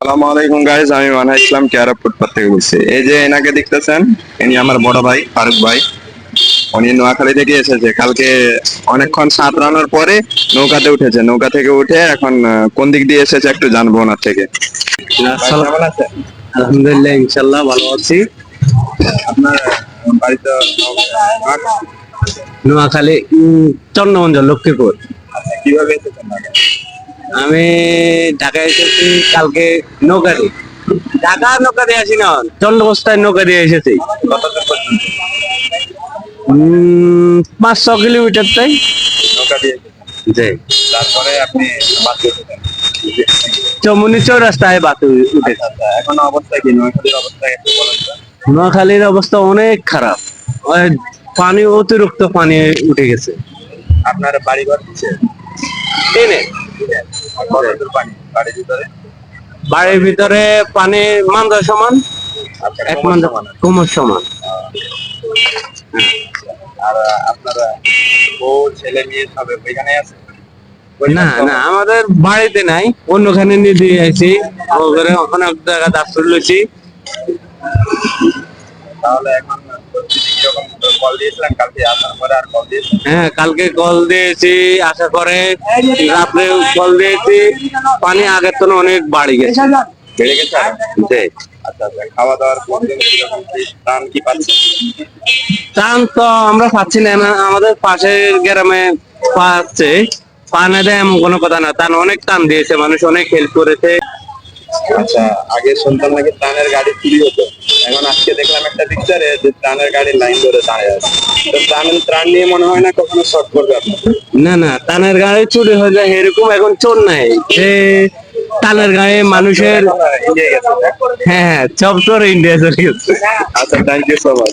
আসসালামু আলাইকুম গাইজ আমি মানহা ইসলাম কেয়ারা ফুটপাত থেকে বলছি। এই যে এনাকে দেখতেছেন ইনি আমার বড় ভাই ফারুক ভাই। উনি নোয়াখালী থেকে এসেছে। কালকে অনেকক্ষণ সাঁত রানোর পরে নৌকাতে উঠেছে। নৌকা থেকে উঠে এখন কোন দিক দিয়ে এসেছে একটু জানব ওনার থেকে। আলহামদুলিল্লাহ ইনশাল্লাহ ভালো আছি। আপনার বাড়িতে নোয়াখালী চন্দ্রমঞ্জল লক্ষ্মীপুর। কীভাবে এসেছেন? আমি ঢাকায় এসেছি কালকে নৌকা দিয়ে ঢাকা নৌকা দিয়ে আসি না চন্দ্রবস্তায় নৌকা দিয়ে এসেছি পাঁচ ছ কিলোমিটার তাই। জি। তারপরে আপনি চমুনি চৌরাস্তায় বাতে উঠেছি। আচ্ছা এখন অবস্থা কি? নোয়াখালীর অবস্থা একটু নোয়াখালীর অবস্থা অনেক খারাপ। ওই পানি অতিরিক্ত পানি উঠে গেছে। আপনার বাড়ি ঘর টেনে। বাড়ির ভিতরে পানি মান্দা সমান আচ্ছা এক মান্দা সমান। কোমর সমান। আর আপনারা বউ ছেলে মেয়ে সবে ওইখানে আছে? না না আমাদের বাড়িতে নাই অন্যখানে নিয়ে দিয়ে আইছি ওখানে অনেক জায়গা আশ্রয় লইছি তাহলে এখন কল দিয়েছিলেন কালকে আসার পরে আর কল দিয়েছেন হ্যাঁ কালকে কল দিয়েছি আশা করে রাত্রে কল দিয়েছি পানি আগের তো অনেক বাড়ি গেছে। বেড়ে গেছে আচ্ছা আচ্ছা খাওয়া দাওয়ার প্রবলেম ত্রাণ কি ত্রাণ তো আমরা পাচ্ছি না আমাদের পাশের গ্রামে পাচ্ছে। পানে দেয় এমন কোনো কথা না ত্রাণ অনেক টান দিয়েছে মানুষ অনেক হেল্প করেছে। আচ্ছা আগে শুনতাম নাকি ত্রাণের গাড়ি চুরি হতো? এখন আজকে দেখলাম একটা পিকচারে যে ত্রাণের গাড়ির লাইন ধরে দাঁড়িয়ে আছে। তো ত্রাণ ত্রাণ নিয়ে মনে হয় না কখনো শর্ট করবে আপনার না না তানের গাড়ি চুরি হয়ে যায় এরকম এখন চোর নাই। যে তানের গায়ে মানুষের হ্যাঁ? হ্যাঁ চপ চোর ইন্ডিয়া চলে গেছে। আচ্ছা থ্যাংক ইউ সো মাচ